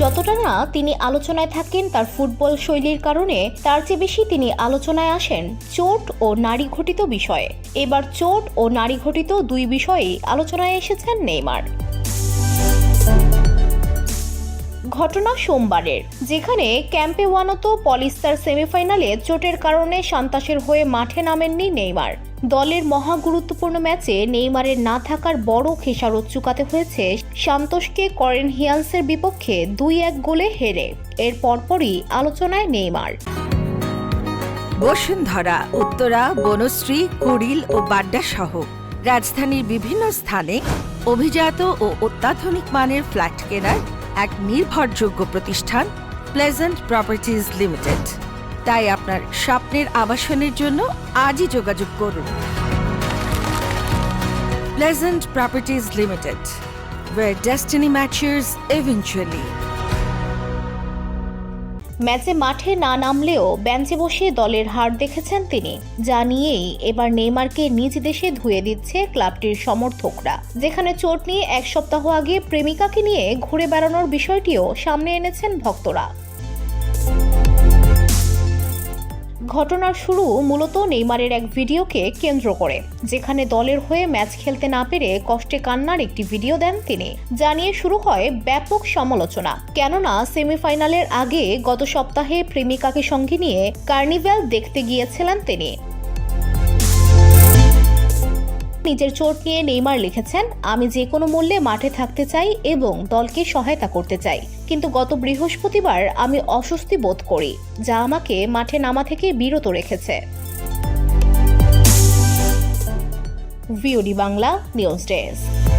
যতটা না তিনি আলোচনায় থাকেন তার ফুটবল শৈলীর কারণে, তার চেয়ে বেশি তিনি আলোচনায় আসেন চোট ও নারী ঘটিত বিষয়ে। এবার চোট ও নারী ঘটিত দুই বিষয়েই আলোচনায় এসেছেন নেইমার। ঘটনা সোমবারের, যেখানে ক্যাম্পে ওয়ানত পলিস্টার সেমিফাইনালে চোটের কারণে সান্তাসের হয়ে মাঠে নামেননি নেইমার। দলের মহা গুরুত্বপূর্ণ ম্যাচে নেইমারের না থাকার বড় খেসারত চুকাতে হয়েছে সান্তোষকে করেন হিয়ান্সের বিপক্ষে দুই এক গোলে হেরে। এর পরপরই আলোচনায় নেইমার। বসুন্ধরা, উত্তরা, বনশ্রী, কুড়িল ও বাড্ডা সহ রাজধানীর বিভিন্ন স্থানে অভিজাত ও অত্যাধুনিক মানের ফ্ল্যাট কেনার এক নির্ভরযোগ্য প্রতিষ্ঠান প্লেজেন্ট প্রপার্টিজ লিমিটেড। তাই আপনার স্বপ্নের আবাসনের জন্য আজই যোগাযোগ করুন। Pleasant properties limited where destiny matches eventually. ম্যাচে মাঠে না নামলেও বেঞ্চে বসে দলের হার দেখেছেন তিনি। যা নিয়েই এবার নেইমারকে নিজ দেশে ধুয়ে দিচ্ছে ক্লাবটির সমর্থকরা। যেখানে চোট নিয়ে এক সপ্তাহ আগে প্রেমিকাকে নিয়ে ঘুরে বেড়ানোর বিষয়টিও সামনে এনেছেন ভক্তরা। ঘটনার শুরু মূলত নেইমারের এক ভিডিওকে কেন্দ্র করে, যেখানে দলের হয়ে ম্যাচ খেলতে না পেরে কষ্টে কান্নার একটি ভিডিও দেন তিনি। জানিয়ে শুরু হয় ব্যাপক সমালোচনা। কেননা, সেমিফাইনালের আগে গত সপ্তাহে প্রেমিকাকে সঙ্গে নিয়ে কার্নিভ্যাল দেখতে গিয়েছিলেন তিনি। নিজের চোট নিয়ে নেইমার লিখেছেন, আমি যে কোনো মূল্যে মাঠে থাকতে চাই এবং দলকে সহায়তা করতে চাই। কিন্তু গত বৃহস্পতিবার আমি অস্বস্তি বোধ করি, যা আমাকে মাঠে নামা থেকে বিরত রেখেছে। VOD Bangla, news desk.